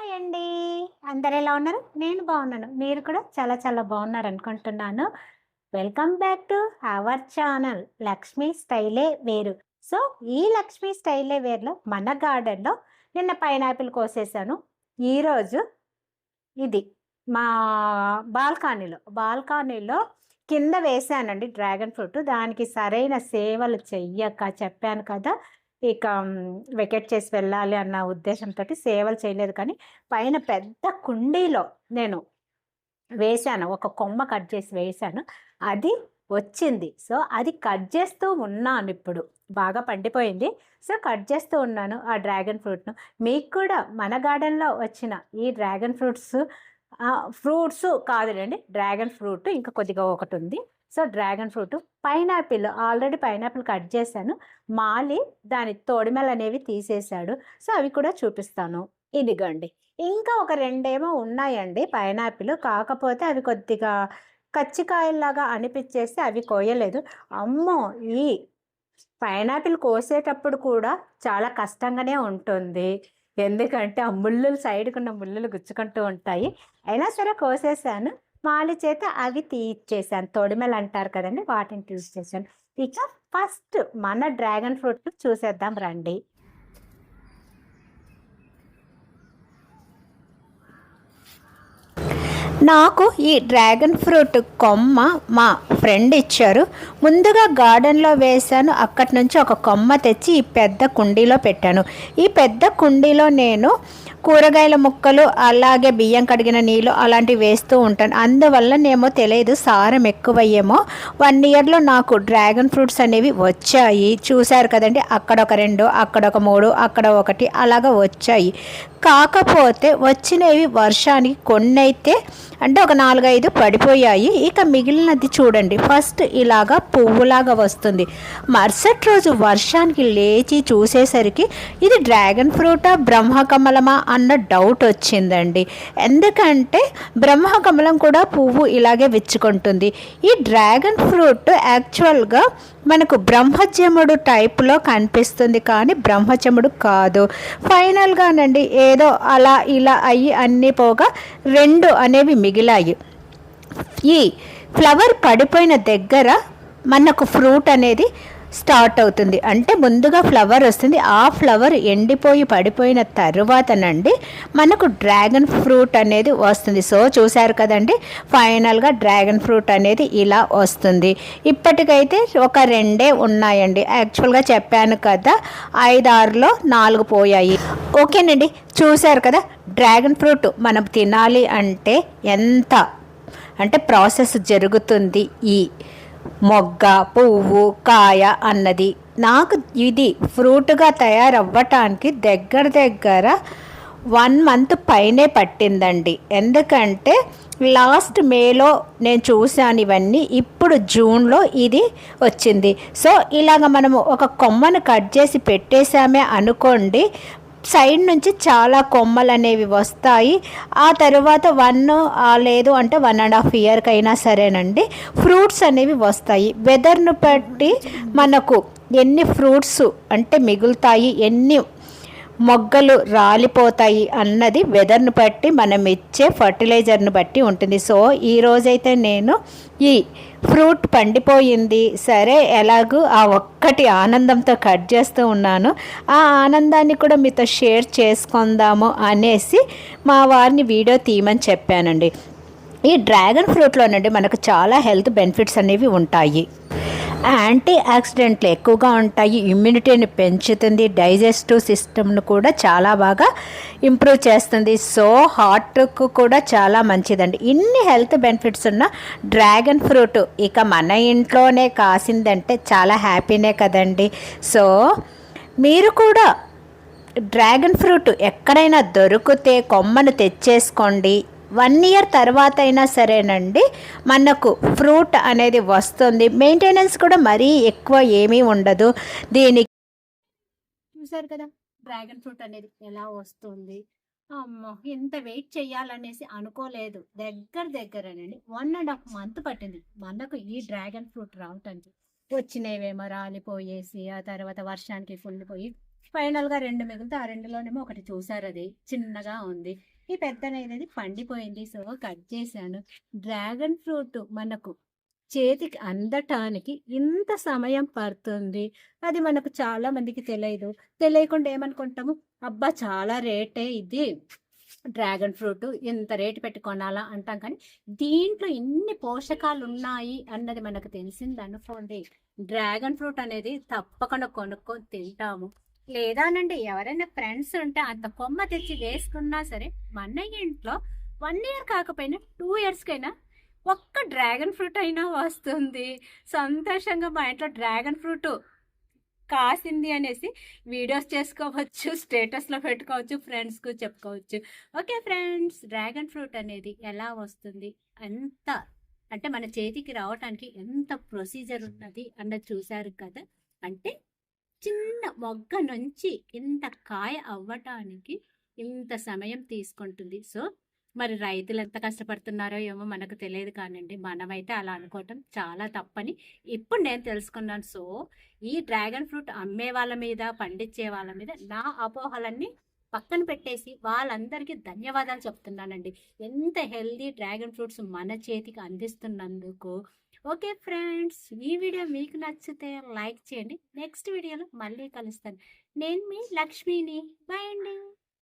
Hi అండి. అందరు ఎలా ఉన్నారు? నేను బాగున్నాను. మీరు కూడా చాలా చాలా బాగున్నారు అనుకుంటున్నాను. Welcome back to our channel Lakshmi స్టైలే వేరు. సో ఈ లక్ష్మీ స్టైలే వేరులో మన గార్డెన్లో నిన్న పైనాపిల్ కోసేసాను. ఈరోజు ఇది మా బాల్కనీలో బాల్కనీలో కింద వేసానండి డ్రాగన్ ఫ్రూట్. దానికి సరైన సేవలు చెయ్యక చెప్పాను కదా. ఇక వెకెట్ చేసి వెళ్ళాలి అన్న ఉద్దేశంతో సేవలు చేయలేదు. కానీ పైన పెద్ద కుండీలో నేను వేశాను. ఒక కొమ్మ కట్ చేసి వేశాను. అది వచ్చింది. సో అది కట్ చేస్తూ ఉన్నాను ఇప్పుడు. బాగా పండిపోయింది. సో కట్ చేస్తూ ఉన్నాను ఆ డ్రాగన్ ఫ్రూట్ను. మీకు కూడా మన గార్డెన్లో వచ్చిన ఈ డ్రాగన్ ఫ్రూట్స్ ఫ్రూట్స్ కాదులేండి. డ్రాగన్ ఫ్రూట్ ఇంకా కొద్దిగా ఒకటి ఉంది. So dragon fruit pineapple already pineapple cut చేశాను. మాలి దాని తోడిమెలు అనేవి తీసేశాడు. సో అవి కూడా చూపిస్తాను. ఇదిగోండి. ఇంకా ఒక రెండేమో ఉన్నాయండి పైనాపిల్. కాకపోతే అవి కొద్దిగా కచ్చికాయల్లాగా అనిపించేసి అవి కోయలేదు అమ్మో! ఈ పైనాపిల్ కోసేటప్పుడు కూడా చాలా కష్టంగానే ఉంటుంది. ఎందుకంటే ఆ ముళ్ళులు సైడ్కున్న ముళ్ళులు గుచ్చుకుంటూ ఉంటాయి. అయినా సరే కోసేసాను. వాళ్ళ చేత అవి తీర్చేసాను తొడిమెలు అంటారు కదండి వాటిని తీసేసాను ఇక ఫస్ట్ మన డ్రాగన్ ఫ్రూట్ చూసేద్దాం రండి. నాకు ఈ డ్రాగన్ ఫ్రూట్ కొమ్మ మా ఫ్రెండ్ ఇచ్చారు. ముందుగా గార్డెన్లో వేశాను. అక్కడి నుంచి ఒక కొమ్మ తెచ్చి ఈ పెద్ద కుండీలో పెట్టాను. ఈ పెద్ద కుండీలో నేను కూరగాయల ముక్కలు అలాగే బియ్యం కడిగిన నీళ్ళు అలాంటివి వేస్తూ ఉంటాను. అందువల్ల నేమో తెలియదు సారం ఎక్కువయ్యేమో. వన్ ఇయర్లో నాకు డ్రాగన్ ఫ్రూట్స్ అనేవి వచ్చాయి. చూశారు కదండి అక్కడ ఒక రెండు అక్కడ ఒక మూడు అక్కడ ఒకటి అలాగా వచ్చాయి. కాకపోతే వచ్చినవి వర్షానికి కొన్ని అయితే అంటే ఒక నాలుగైదు పడిపోయాయి. ఇక మిగిలినది చూడండి. ఫస్ట్ ఇలాగా పువ్వులాగా వస్తుంది. మరుసటి రోజు వర్షానికి లేచి చూసేసరికి ఇది డ్రాగన్ ఫ్రూటా బ్రహ్మకమలమా అన్న డౌట్ వచ్చిందండి. ఎందుకంటే బ్రహ్మకమలం కూడా పువ్వు ఇలాగే విచ్చుకుంటుంది. ఈ డ్రాగన్ ఫ్రూట్ యాక్చువల్గా మనకు బ్రహ్మచముడు టైప్లో కనిపిస్తుంది కానీ బ్రహ్మచముడు కాదు. ఫైనల్గానండి ఏదో అలా ఇలా అయ్యి అన్నీ పోగా రెండు అనేవి మిగిలాయి. ఈ ఫ్లవర్ పడిపోయిన దగ్గర మనకు ఫ్రూట్ అనేది స్టార్ట్ అవుతుంది. అంటే ముందుగా ఫ్లవర్ వస్తుంది. ఆ ఫ్లవర్ ఎండిపోయి పడిపోయిన తరువాతనండి మనకు డ్రాగన్ ఫ్రూట్ అనేది వస్తుంది. సో చూశారు కదండి? ఫైనల్గా డ్రాగన్ ఫ్రూట్ అనేది ఇలా వస్తుంది. ఇప్పటికైతే ఒక రెండే ఉన్నాయండి. యాక్చువల్గా చెప్పాను కదా ఐదారులో నాలుగు పోయాయి. ఓకేనండి. చూశారు కదా? డ్రాగన్ ఫ్రూట్ మనం తినాలి అంటే ఎంత? అంటే ప్రాసెస్ జరుగుతుంది ఈ మొగ్గ పువ్వు కాయ అన్నది. నాకు ఇది ఫ్రూట్గా తయారవ్వటానికి దగ్గర దగ్గర వన్ మంత్ పైనే పట్టిందండి. ఎందుకంటే లాస్ట్ మేలో నేను చూశాను ఇవన్నీ ఇప్పుడు జూన్లో ఇది వచ్చింది. సో ఇలాగ మనము ఒక కొమ్మను కట్ చేసి పెట్టేశామే అనుకోండి సైడ్ నుంచి చాలా కొమ్మలు అనేవి వస్తాయి. ఆ తర్వాత వన్ లేదు అంటే వన్ అండ్ హాఫ్ ఇయర్కి అయినా సరేనండి. ఫ్రూట్స్ అనేవి వస్తాయి. వెదర్ను బట్టి మనకు ఎన్ని ఫ్రూట్స్ అంటే మిగులుతాయి ఎన్ని మొగ్గలు రాలిపోతాయి అన్నది వెదర్ను బట్టి మనం ఇచ్చే ఫర్టిలైజర్ను బట్టి ఉంటుంది. సో ఈరోజైతే నేను ఈ ఫ్రూట్ పండిపోయింది. సరే ఎలాగూ ఆ ఒక్కటి ఆనందంతో కట్ చేస్తూ ఉన్నాను. ఆ ఆనందాన్ని కూడా మీతో షేర్ చేసుకుందాము అనేసి మా వారిని వీడియో తీయమని చెప్పానండి. ఈ డ్రాగన్ ఫ్రూట్లోనండి మనకు చాలా హెల్త్ బెనిఫిట్స్ అనేవి ఉంటాయి. యాంటీ ఆక్సిడెంట్లు ఎక్కువగా ఉంటాయి ఇమ్యూనిటీని పెంచుతుంది డైజెస్టివ్ సిస్టమ్ను కూడా చాలా బాగా ఇంప్రూవ్ చేస్తుంది. సో హార్ట్కు కూడా చాలా మంచిదండి. ఇన్ని హెల్త్ బెనిఫిట్స్ ఉన్న డ్రాగన్ ఫ్రూట్ ఇక మన ఇంట్లోనే కాసిందంటే చాలా హ్యాపీనే కదండి. సో మీరు కూడా డ్రాగన్ ఫ్రూట్ ఎక్కడైనా దొరికితే కొమ్మను తెచ్చేసుకోండి. వన్ ఇయర్ తర్వాత అయినా సరేనండి. మనకు ఫ్రూట్ అనేది వస్తుంది. మెయింటెనెన్స్ కూడా మరీ ఎక్కువ ఏమీ ఉండదు. దీనికి చూసారు కదా డ్రాగన్ ఫ్రూట్ అనేది ఎలా వస్తుంది? అమ్మో ఇంత వెయిట్ చేయాలనేసి అనుకోలేదు. దగ్గర దగ్గరనండి వన్ అండ్ హాఫ్ మంత్ పట్టింది మనకు ఈ డ్రాగన్ ఫ్రూట్ రావటానికి. వచ్చినవేమో రాలిపోయేసి ఆ తర్వాత వర్షానికి ఫుల్ పోయి ఫైనల్గా రెండు మిగిలితే ఆ రెండులోనేమో ఒకటి చూసారు అది చిన్నగా ఉంది. ఈ పెద్దనైనది పండిపోయింది. సో కట్ చేశాను. డ్రాగన్ ఫ్రూట్ మనకు చేతికి అందటానికి ఇంత సమయం పడుతుంది. అది మనకు చాలా మందికి తెలియదు. తెలియకుండా ఏమనుకుంటాము? అబ్బా చాలా రేటే ఇది. డ్రాగన్ ఫ్రూట్ ఎంత రేటు పెట్టి కొనాలా అంటాం. కానీ దీంట్లో ఇన్ని పోషకాలు ఉన్నాయి అన్నది మనకు తెలిసింది అనుకోండి. డ్రాగన్ ఫ్రూట్ అనేది తప్పకుండా కొనుక్కొని తింటాము. లేదానండి ఎవరైనా ఫ్రెండ్స్ ఉంటే అంత కొమ్మ తెచ్చి వేసుకున్నా సరే మన ఇంట్లో వన్ ఇయర్ కాకపోయినా టూ ఇయర్స్కైనా ఒక్క డ్రాగన్ ఫ్రూట్ అయినా వస్తుంది. సంతోషంగా మా ఇంట్లో డ్రాగన్ ఫ్రూట్ కాసింది అనేసి వీడియోస్ చేసుకోవచ్చు స్టేటస్లో పెట్టుకోవచ్చు ఫ్రెండ్స్కు చెప్పుకోవచ్చు. ఓకే ఫ్రెండ్స్ డ్రాగన్ ఫ్రూట్ అనేది ఎలా వస్తుంది? ఎంత అంటే మన చేతికి రావటానికి ఎంత ప్రొసీజర్ ఉన్నది అన్నది చూశారు కదా? అంటే చిన్న మొగ్గ నుంచి ఇంత కాయ అవ్వటానికి ఇంత సమయం తీసుకుంటుంది. సో మరి రైతులు ఎంత కష్టపడుతున్నారో ఏమో మనకు తెలియదు కానండి. మనమైతే అలా అనుకోవటం చాలా తప్పని ఇప్పుడు నేను తెలుసుకున్నాను. సో ఈ డ్రాగన్ ఫ్రూట్ అమ్మే వాళ్ళ మీద పండించే వాళ్ళ మీద నా అపోహలన్నీ పక్కన పెట్టేసి వాళ్ళందరికీ ధన్యవాదాలు చెప్తున్నానండి. ఎంత హెల్దీ డ్రాగన్ ఫ్రూట్స్ మన చేతికి అందిస్తున్నందుకు ఓకే ఫ్రెండ్స్ ఈ వీడియో మీకు నచ్చితే లైక్ చేయండి. నెక్స్ట్ వీడియోలో మళ్ళీ కలుస్తాను. నేను మీ లక్ష్మిని. బాయ్ అండి.